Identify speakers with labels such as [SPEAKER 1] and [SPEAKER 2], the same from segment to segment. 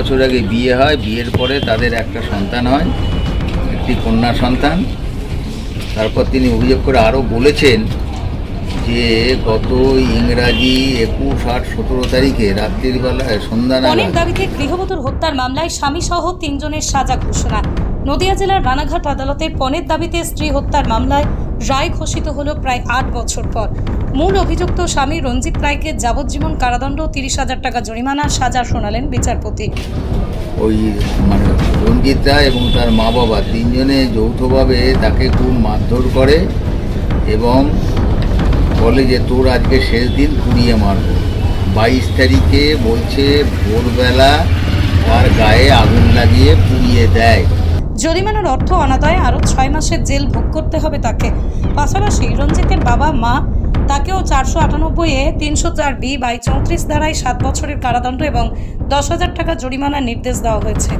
[SPEAKER 1] বছর আগে বিয়ে হয়, বিয়ের পরে তাদের একটা সন্তান হয়, একটি কন্যা সন্তান। তারপর তিনি অভিযোগ করে আরও বলেছেন যে গত ইংরাজি একুশ আট সতেরো তারিখে রাত্রির বেলায় সন্ধ্যা নাগাদ।
[SPEAKER 2] দাবিতে গৃহবধূর হত্যার মামলায় স্বামী সহ তিনজনের সাজা ঘোষণা। নদিয়া জেলার রানাঘাট আদালতের পণের দাবিতে স্ত্রী হত্যার মামলায় রায় ঘোষিত হলো প্রায় আট বছর পর। মূল অভিযুক্ত স্বামী রঞ্জিত রায়কে যাবজ্জীবন কারাদণ্ড, তিরিশ হাজার টাকা জরিমানা, সাজা শোনালেন বিচারপতি।
[SPEAKER 1] ওই মানে রঞ্জিত রায় এবং তার মা বাবা তিনজনে যৌথভাবে তাকে খুব মারধর করে এবং বলে যে, তোর আজকে শেষ দিন পুড়িয়ে মারব। বাইশ তারিখে বলছে, ভোরবেলা তার গায়ে আগুন লাগিয়ে পুড়িয়ে দেয়।
[SPEAKER 2] জরিমানার অর্থ অনাদায়ে আরও ছয় মাসের জেল ভোগ করতে হবে তাকে। পাশাপাশি রঞ্জিতের বাবা মা তাকেও চারশো আটানব্বই এ তিনশো চার বি বাই চৌত্রিশ ধারায় সাত বছরের কারাদণ্ড এবং দশ হাজার টাকা জরিমানার নির্দেশ দেওয়া হয়েছে।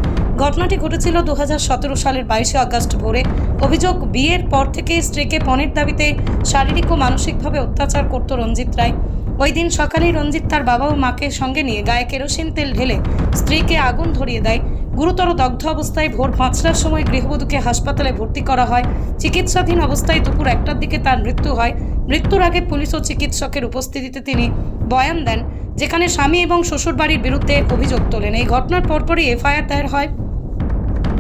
[SPEAKER 2] ঘটনাটি ঘটেছিল দু হাজার সতেরো সালের বাইশে আগস্ট ভোরে। অভিযোগ বিয়ের পর থেকে স্ত্রীকে পণের দাবিতে শারীরিক ও মানসিকভাবে অত্যাচার করত রঞ্জিত রায়। ওই দিন সকালেই রঞ্জিত তার বাবা ও মাকে সঙ্গে নিয়ে গায়ে কেরোসিন তেল ঢেলে স্ত্রীকে আগুন ধরিয়ে দেয়। গুরুতর দগ্ধ অবস্থায় ভোর পাঁচটার সময় গৃহবধূকে হাসপাতালে ভর্তি করা হয়। চিকিৎসাধীন অবস্থায় দুপুর একটার দিকে তার মৃত্যু হয়। মৃত্যুর আগে পুলিশ ও চিকিৎসকের উপস্থিতিতে তিনি বয়ান দেন, যেখানে স্বামী এবং শ্বশুরবাড়ির বিরুদ্ধে অভিযোগ তোলেন। এই ঘটনার পরপরই এফআইআর দায়ের হয়।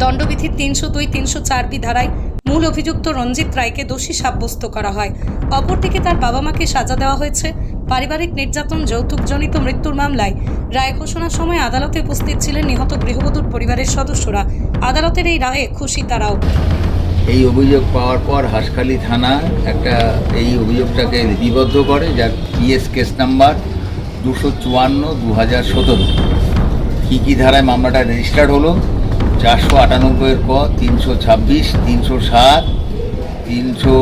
[SPEAKER 2] দণ্ডবিধির তিনশো দুই, তিনশো চার বি ধারায় মূল অভিযুক্ত রঞ্জিত রায়কে দোষী সাব্যস্ত করা হয়। অপরদিকে তার বাবা মাকে সাজা দেওয়া হয়েছে। পারিবারিক নির্যাতন, যৌতুকজনিত মৃত্যুর মামলায় রায় ঘোষণার সময় আদালতে উপস্থিত ছিলেন নিহত গৃহবধূর পরিবারের সদস্যরা। আদালতের এই রায়ে খুশি তারাও।
[SPEAKER 1] এই অভিযোগ পাওয়ার পর হাসখালি থানা একটা এই অভিযোগটাকে লিপিবদ্ধ করে, যার পিএস কেস নাম্বার দুশো চুয়ান্ন দু হাজার সতেরো। কী কী ধারায় মামলাটা রেজিস্টার্ড হলো? চারশো আটানব্বইয়ের ক, তিনশো ছাব্বিশ, তিনশো সাত, তিনশো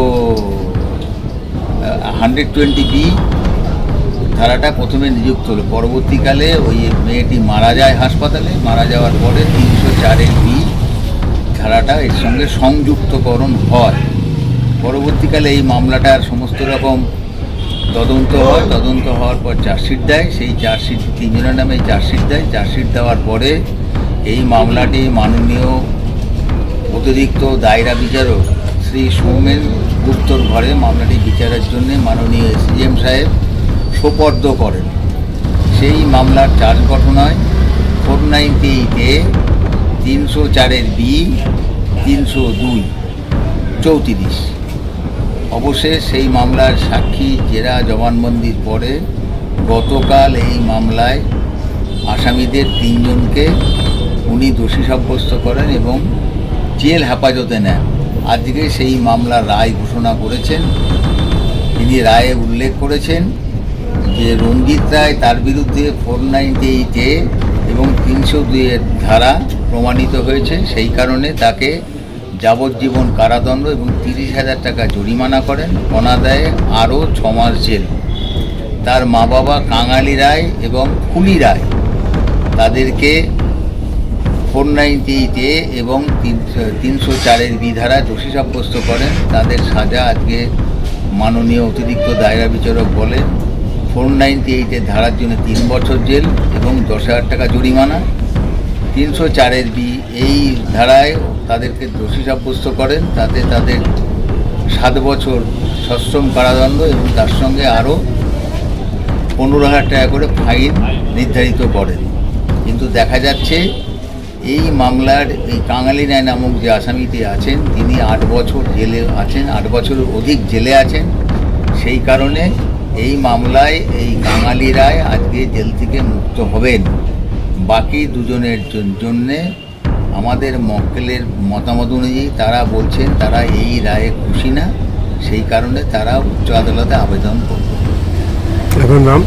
[SPEAKER 1] হান্ড্রেড টোয়েন্টি বি ধারাটা প্রথমে নিযুক্ত হলো। পরবর্তীকালে ওই মেয়েটি মারা যায় হাসপাতালে, মারা যাওয়ার পরে তিনশো চারের বি ধারাটা এর সঙ্গে সংযুক্তকরণ হয়। পরবর্তীকালে এই মামলাটার সমস্ত রকম তদন্ত হয়। তদন্ত হওয়ার পর চার্জশিট দেয়। সেই চার্জশিট, তিনজনের নামে চার্জশিট দেয়। চার্জশিট দেওয়ার পরে এই মামলাটি মাননীয় অতিরিক্ত দায়রা বিচারক শ্রী সৌমেন গুপ্তর ঘরে মামলাটি বিচারের জন্য মাননীয় এসডিএম সাহেব সোপর্দ করেন। সেই মামলার চার্জ হয় ফোর নাইনটি এইটে তিনশো চারের বি, তিনশো দুই, চৌত্রিশ। অবশেষ সেই মামলার সাক্ষী জেরা জবানবন্দির পরে গতকাল এই মামলায় আসামিদের তিনজনকে উনি দোষী সাব্যস্ত করেন এবং জেল হেফাজতে নেন। আজকে সেই মামলার রায় ঘোষণা করেছেন। তিনি রায়ে উল্লেখ করেছেন যে রঞ্জিত রায় তার বিরুদ্ধে ফোর নাইনটি এইটে এবং তিনশো দুইয়ের ধারা প্রমাণিত হয়েছে, সেই কারণে তাকে যাবজ্জীবন কারাদণ্ড এবং তিরিশ হাজার টাকা জরিমানা করেন। অনাদায়ে আরও ছ মাস জেল। তার মা বাবা কাঙালি রায় এবং ফুলি রায় তাদেরকে ফোর নাইনটি এইটে এবং তিনশো চারের বিধারা দোষী সাব্যস্ত করেন। তাদের সাজা আজকে মাননীয় অতিরিক্ত দায়রা বিচারক বলেন। ফোর নাইনটি এইটের ধারার জন্য তিন বছর জেল এবং দশ হাজার টাকা জরিমানা। তিনশো চারের বি এই ধারায় তাদেরকে দোষী সাব্যস্ত করেন। তাতে তাদের সাত বছর সশ্রম কারাদণ্ড এবং তার সঙ্গে আরও পনেরো হাজার টাকা করে ফাইন নির্ধারিত করেন। কিন্তু দেখা যাচ্ছে এই মামলার এই কাঙালি রায় নামক যে আসামিটি আছেন, তিনি আট বছর জেলে আছেন, আট বছরের অধিক জেলে আছেন। সেই কারণে এই মামলায় এই কাঙালি রায় আজকে জেল থেকে মুক্ত হবেন। বাকি দুজনের জন- জন্যে আমাদের মক্কেলের মতামত অনুযায়ী তারা বলছেন তারা এই রায়ে খুশি না সেই কারণে তারা উচ্চ আদালতে আবেদন করবে।
[SPEAKER 3] আপনার নাম?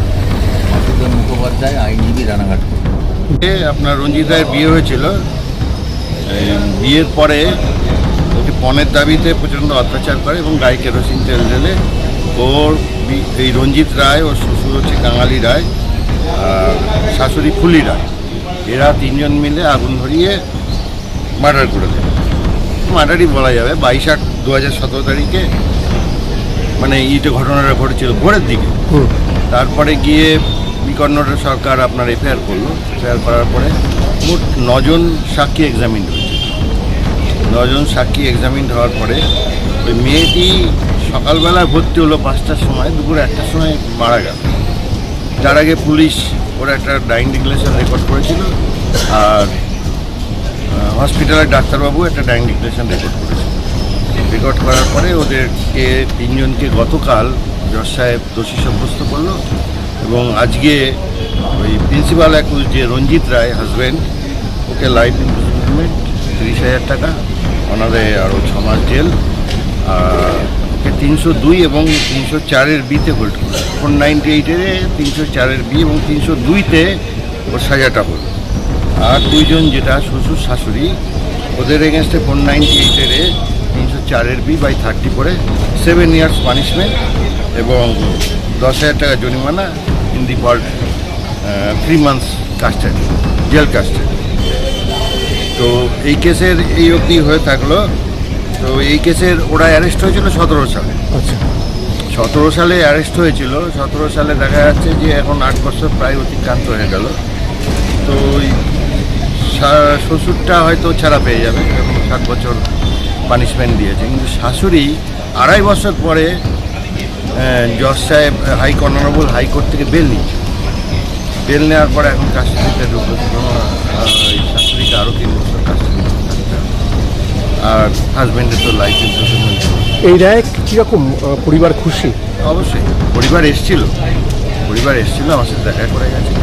[SPEAKER 1] মুখোপাধ্যায় আইনজীবী রানাঘাট
[SPEAKER 4] আপনার রঞ্জিত রায়ের বিয়ে হয়েছিল। বিয়ের পরে পণের দাবিতে প্রচণ্ড অত্যাচার করে এবং গায়ে কেরোসিন তেল ঢেলে ওর এই রঞ্জিত রায় ওর শ্বশুর হচ্ছে কাঙালি রায় আর শাশুড়ি ফুলি রায়। এরা তিনজন মিলে আগুন ধরিয়ে মার্ডার করে দেয় মার্ডারই বলা যাবে বাইশ আট দু হাজার সতেরো তারিখে মানে ইটে ঘটনাটা ঘটেছিল ভোরের দিকে। তারপরে গিয়ে বিকর্ণটা সরকার আপনার এফআইআর করল। এফআইআর করার পরে মোট নজন সাক্ষী এক্সামিন হয়েছে। নজন সাক্ষী এক্সামিন হওয়ার পরে ওই মেয়েটি সকালবেলা ভর্তি হলো পাঁচটার সময়, দুপুর একটার সময় মারা গেল। তার আগে পুলিশ ওরা একটা ডাইং ডিক্লেশন রেকর্ড করেছিল আর হসপিটালের ডাক্তারবাবু একটা ডাইং ডিক্লেশন রেকর্ড করেছিল। রেকর্ড করার পরে ওদেরকে তিনজনকে গতকাল জজ সাহেব দোষী সাব্যস্ত করল এবং আজকে ওই প্রিন্সিপাল অ্যাকুজ যে রঞ্জিত রায় হাজব্যান্ড ওকে লাইফ ইমপ্রিজনমেন্ট তিরিশ হাজার টাকা, ওনাদের আরও ছ মাস জেল আর তিনশো দুই এবং তিনশো চারের বিতে হোল্ড করল ফোর নাইনটি এইটের তিনশো চারের বি এবং তিনশো দুইতে ওর সাজাটা হলো। আর দুইজন যেটা শ্বশুর শাশুড়ি, ওদের এগেনস্টে ফোর নাইনটি এইটের তিনশো চারের বি বাই থার্টি করে সেভেন ইয়ার্স পানিশমেন্ট এবং দশ হাজার টাকা জরিমানা in the world three months custody jail custody তো এই কেসের এই অবধি হয়ে থাকল। তো এই কেসের ওরা অ্যারেস্ট হয়েছিল সতেরো সালে।
[SPEAKER 3] আচ্ছা।
[SPEAKER 4] সতেরো সালে অ্যারেস্ট হয়েছিল। সতেরো সালে দেখা যাচ্ছে যে এখন আট বছর প্রায় অতিক্রান্ত হয়ে গেল। তো ওই শ্বশুরটা হয়তো ছাড়া পেয়ে যাবে এবং সাত বছর পানিশমেন্ট দিয়েছে। কিন্তু শাশুড়ি আড়াই বছর পরে জজ সাহেব হাই অনারেবল হাইকোর্ট থেকে বেল নিয়েছে। বেল নেওয়ার পরে এখন কাস্টডিতে ঢুকলো। শাশুড়িকে আরও তিন বছর হবে। আর হাজব্যান্ডের তো লাইফ ইমপ্রিজনমেন্ট
[SPEAKER 3] এই রায় কীরকম পরিবার খুশি?
[SPEAKER 4] অবশ্যই। পরিবার এসছিল। পরিবার এসছিল আমার সাথে দেখা করে গেছে।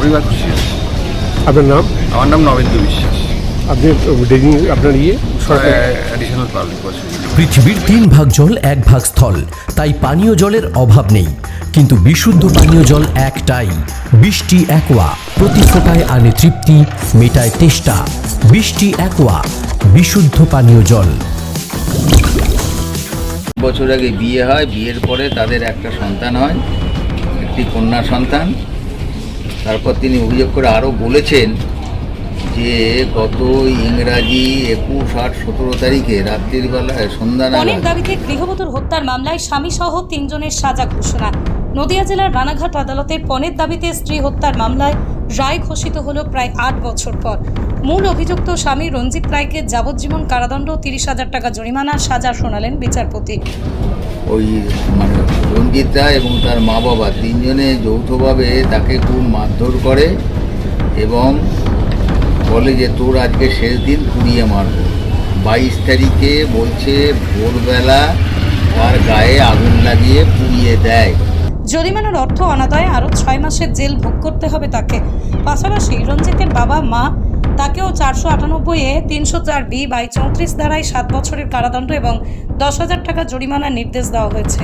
[SPEAKER 4] পরিবার খুশি আছে।
[SPEAKER 3] আপনার নাম?
[SPEAKER 4] আমার নাম নবেন্দু বিশ্বাস।
[SPEAKER 3] আপনি ডেলি আপনার ইয়ে?
[SPEAKER 5] পৃথিবীর তিন ভাগ জল এক ভাগ স্থল তাই পানীয় জলের অভাব নেই। কিন্তু বিশুদ্ধ পানীয় জল একটাই বৃষ্টি একোয়া। প্রতি ফোটায় আনে তৃপ্তি মেটায় তেষ্টা। বৃষ্টি একোয়া বিশুদ্ধ পানীয় জল।
[SPEAKER 1] বছর আগে বিয়ে হয় বিয়ের পরে তাদের একটা সন্তান হয় একটি কন্যা সন্তান। তারপর তিনি অভিযোগ করে আরও বলেছেন যে গত ইংরাজি একুশ আট সতেরো তারিখে রাত্রির বেলায় সন্ধ্যা নাগাদ
[SPEAKER 2] দাবিতে গৃহবধূর হত্যার মামলায় স্বামী সহ তিনজনের সাজা ঘোষণা। নদিয়া জেলার রানাঘাট আদালতের পণের দাবিতে স্ত্রী হত্যার মামলায় রায় ঘোষিত হলো প্রায় আট বছর পর। মূল অভিযুক্ত স্বামী রঞ্জিত রায়কে যাবজ্জীবন কারাদণ্ড, তিরিশ হাজার টাকা জরিমানা, সাজা শোনালেন বিচারপতি।
[SPEAKER 1] ওই মানে রঞ্জিত রায় এবং তার মা বাবা তিনজনে যৌথভাবে তাকে খুব মারধর করে এবং বলে যে, তোর আজকে শেষ দিন, পুড়িয়ে মারব। বাইশ তারিখে বলছে, ভোরবেলা তার গায়ে আগুন লাগিয়ে পুড়িয়ে দেয়।
[SPEAKER 2] জরিমানার অর্থ অনাদায়ে আরও ছয় মাসের জেল ভোগ করতে হবে তাকে। পাশাপাশি রঞ্জিতের বাবা, মা, তাকেও চারশো আটানব্বই এ তিনশো চার বি বাই চৌত্রিশ ধারায় সাত বছরের কারাদণ্ড এবং দশ হাজার টাকা জরিমানার নির্দেশ দেওয়া হয়েছে।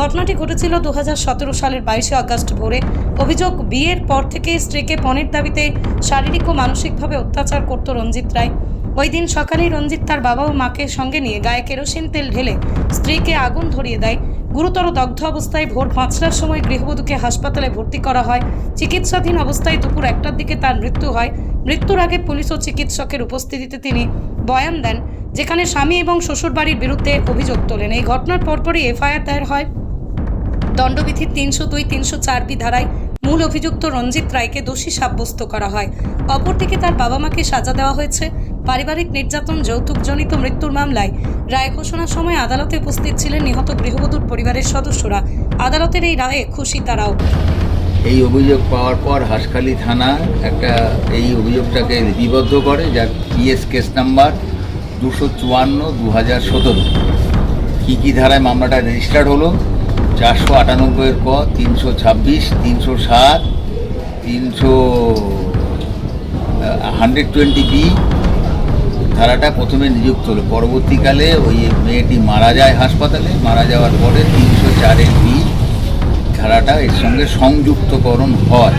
[SPEAKER 2] ঘটনাটি ঘটেছিল দু হাজার সতেরো সালের বাইশে আগস্ট ভোরে। অভিযোগ, বিয়ের পর থেকে স্ত্রীকে পণের দাবিতে শারীরিক ও মানসিকভাবে অত্যাচার করত রঞ্জিত রায়। ওই দিন সকালেই রঞ্জিত তার বাবা ও মাকে সঙ্গে নিয়ে গায়ে কেরোসিন তেল ঢেলে স্ত্রীকে আগুন ধরিয়ে দেয়। গুরুতর দগ্ধ অবস্থায় ভোর পাঁচটার সময় গৃহবধূকে হাসপাতালে ভর্তি করা হয়। চিকিৎসাধীন অবস্থায় দুপুর একটার দিকে তার মৃত্যু হয়। মৃত্যুর আগে পুলিশ ও চিকিৎসকের উপস্থিতিতে তিনি বয়ান দেন, যেখানে স্বামী এবং শ্বশুরবাড়ির বিরুদ্ধে অভিযোগ তোলেন। এই ঘটনার পরপরই এফআইআর দায়ের হয়। দণ্ডবিধির তিনশো দুই, তিনশো চার বি ধারায় মূল অভিযুক্ত রঞ্জিত রায়কে দোষী সাব্যস্ত করা হয়। অপরদিকে তার বাবা মাকে সাজা দেওয়া হয়েছে। পারিবারিক নির্যাতন, যৌতুকজনিত মৃত্যুর মামলায় রায় ঘোষণার সময় আদালতে উপস্থিত ছিলেন নিহত গৃহবধূর পরিবারের সদস্যরা। আদালতের এই রায়ে খুশি তারাও।
[SPEAKER 1] এই অভিযোগ পাওয়ার পর হাসখালি থানা একটা এই অভিযোগটাকে লিপিবদ্ধ করে, যার পিএস কেস নাম্বার দুশো চুয়ান্ন দু হাজার সতেরো। কী কী ধারায় মামলাটা রেজিস্টার্ড হলো? চারশো আটানব্বইয়ের ক, তিনশো ছাব্বিশ, তিনশো সাত, তিনশো হান্ড্রেড টোয়েন্টি বি ধারাটা প্রথমে নিযুক্ত হলো। পরবর্তীকালে ওই মেয়েটি মারা যায় হাসপাতালে, মারা যাওয়ার পরে তিনশো চারের বি ধারাটা এর সঙ্গে সংযুক্তকরণ হয়।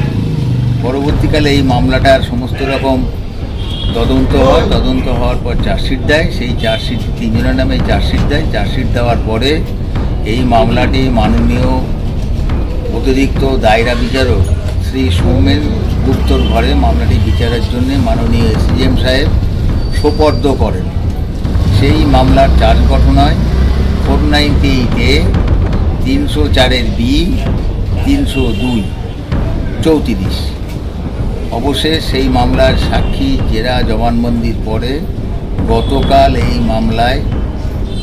[SPEAKER 1] পরবর্তীকালে এই মামলাটার সমস্ত রকম তদন্ত হয়। তদন্ত হওয়ার পর চার্জশিট দেয়। সেই চার্জশিট তিনজনের নামে চার্জশিট দেয়। চার্জশিট দেওয়ার পরে এই মামলাটি মাননীয় অতিরিক্ত দায়রা বিচারক শ্রী সৌমেন গুপ্তর ঘরে মামলাটি বিচারের জন্য মাননীয় এসিএম সাহেব সোপর্দ করেন। সেই মামলার চার্জ ঘটনায় ফোর নাইনটি এ, তিনশো চারের বি, তিনশো দুই, চৌত্রিশ। অবশেষ সেই মামলার সাক্ষী জেরা জবানবন্দির পরে গতকাল এই মামলায়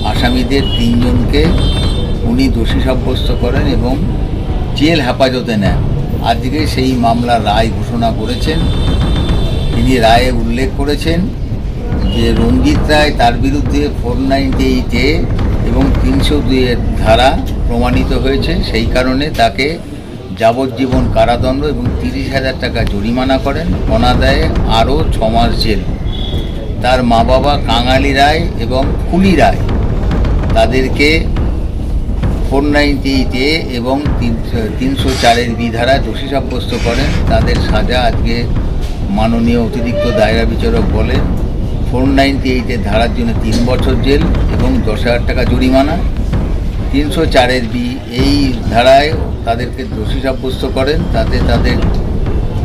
[SPEAKER 1] আসামিদের তিনজনকে উনি দোষী সাব্যস্ত করেন এবং জেল হেফাজতে নেন। আজকে সেই মামলার রায় ঘোষণা করেছেন। তিনি রায়ে উল্লেখ করেছেন যে রঞ্জিত রায় তার বিরুদ্ধে ফোর নাইনটি এইটে এবং তিনশো দুইয়ের ধারা প্রমাণিত হয়েছে, সেই কারণে তাকে যাবজ্জীবন কারাদণ্ড এবং তিরিশ হাজার টাকা জরিমানা করেন। অনাদায়ে আরও ছ মাস জেল। তার মা বাবা কাঙালি রায় এবং ফুলি রায় তাদেরকে ফোর নাইনটি এইটে এবং তিনশো চারের বিধারা দোষী সাব্যস্ত করেন। তাদের সাজা আজকে মাননীয় অতিরিক্ত দায়রা বিচারক বলেন। ফোর নাইনটি এইটের ধারার জন্য তিন বছর জেল এবং দশ হাজার টাকা জরিমানা। তিনশো চারের বি এই ধারায় তাদেরকে দোষী সাব্যস্ত করেন। তাতে তাদের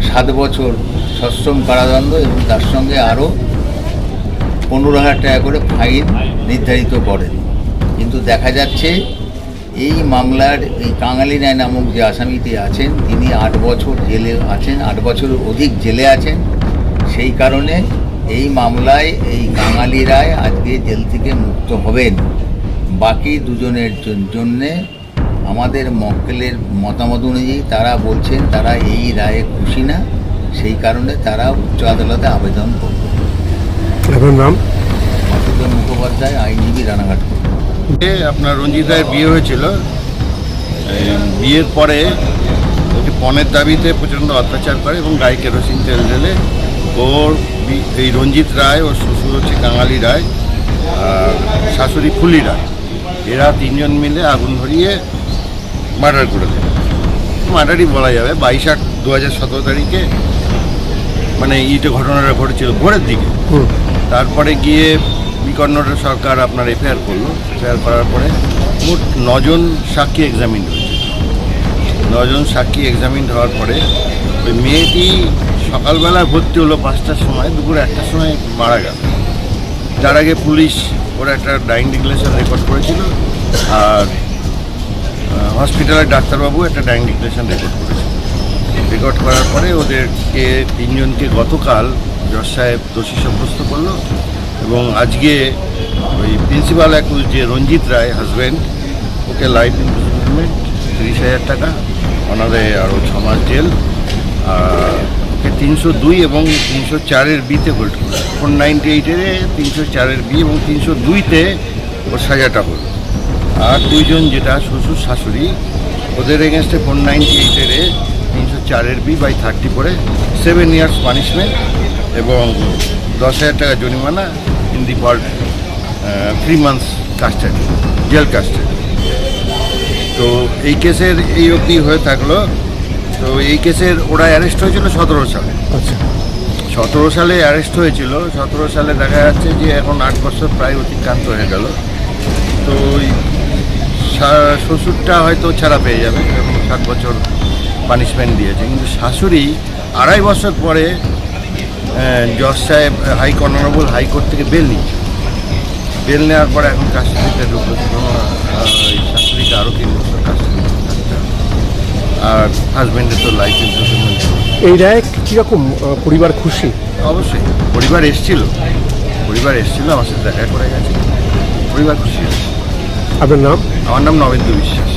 [SPEAKER 1] সাত বছর সশ্রম কারাদণ্ড এবং তার সঙ্গে আরও পনেরো হাজার টাকা করে ফাইন নির্ধারিত করেন। কিন্তু দেখা যাচ্ছে এই মামলার এই কাঙালি রায় নামক যে আসামিটি আছেন, তিনি আট বছর জেলে আছেন, আট বছরের অধিক জেলে আছেন। সেই কারণে এই মামলায় এই কাঙালি রায় আজকে জেল থেকে মুক্ত হবেন। বাকি দুজনের জন্যে আমাদের মক্কেলের মতামত অনুযায়ী তারা বলছেন তারা এই রায়ে খুশি না সেই কারণে তারা উচ্চ আদালতে আবেদন করবে।
[SPEAKER 3] আপনার নাম?
[SPEAKER 1] মুখোপাধ্যায় আইনজীবী রানাঘাট।
[SPEAKER 4] আপনার রঞ্জিত রায়ের বিয়ে হয়েছিল। বিয়ের পরে ওকে পণের দাবিতে প্রচণ্ড অত্যাচার করে এবং গায়ে কেরোসিন তেল ঢেলে ওর এই রঞ্জিত রায় ওর শ্বশুর হচ্ছে কাঙালি রায় আর শাশুড়ি ফুলি রায়। এরা তিনজন মিলে আগুন ধরিয়ে মার্ডার করে দেয়। মার্ডারই বলা যাবে। বাইশ আট দু হাজার সতেরো তারিখে মানে ইটে ঘটনাটা ঘটেছিল ভোরের দিকে। তারপরে গিয়ে বিকর্ণটা সরকার আপনার এফআইআর করল। এফআইআর করার পরে মোট নজন সাক্ষী এক্সামিন হয়েছে। নজন সাক্ষী এক্সামিন হওয়ার পরে ওই মেয়েটি সকালবেলা ভর্তি হলো পাঁচটার সময়, দুপুর একটার সময় মারা গেল। তার আগে পুলিশ ওরা একটা ডাইং ডিক্লেশন রেকর্ড করেছিল আর হসপিটালের ডাক্তারবাবু একটা ডাইং ডিক্লেশন রেকর্ড করেছিল। রেকর্ড করার পরে ওদেরকে, তিনজনকে গতকাল জজ সাহেব দোষী সাব্যস্ত করল এবং আজকে ওই প্রিন্সিপাল অ্যাকুজ যে রঞ্জিত রায় হাজব্যান্ড ওকে লাইফ ইমপ্রিজনমেন্ট তিরিশ হাজার টাকা ওনাদের আরও ছ মাস জেল আর তিনশো দুই এবং তিনশো চারের বিতে হোল্ড করল ফোর নাইনটি এইটের তিনশো চারের বি এবং তিনশো দুইতে ওর সাজাটা হলো। আর দুইজন যেটা শ্বশুর শাশুড়ি, ওদের এগেনস্টে ফোর নাইনটি এইটের তিনশো চারের বি বাই থার্টি করে সেভেন ইয়ার্স পানিশমেন্ট এবং দশ হাজার টাকা জরিমানা in the per three months custody jail custody তো এই কেসের এই অবধি হয়ে থাকল। তো এই কেসের ওরা অ্যারেস্ট হয়েছিল সতেরো সালে।
[SPEAKER 3] আচ্ছা।
[SPEAKER 4] সতেরো সালে অ্যারেস্ট হয়েছিল। সতেরো সালে দেখা যাচ্ছে যে এখন আট বছর প্রায় অতিক্রান্ত হয়ে গেল। তো ওই শ্বশুরটা হয়তো ছাড়া পেয়ে যাবে। এবং সাত বছর পানিশমেন্ট দিয়েছে। কিন্তু শাশুড়ি আড়াই বছর পরে জজ সাহেব হাই অনারেবল হাইকোর্ট থেকে বেল নিচ্ছে বেল নেওয়ার পরে এখন কাস্টডিতে ঢুকলো। শাশুড়িকে আরও তিন বছর হবে আর হাজব্যান্ডের তো লাইফ ইন্সুরেন্স
[SPEAKER 3] এই রায় কীরকম পরিবার খুশি?
[SPEAKER 4] অবশ্যই। পরিবার এসছিল। পরিবার এসছিল আমার সাথে দেখা করে গেছে। পরিবার খুশি।
[SPEAKER 3] আপনার নাম?
[SPEAKER 4] আমার নাম নবেন্দু বিশ্বাস।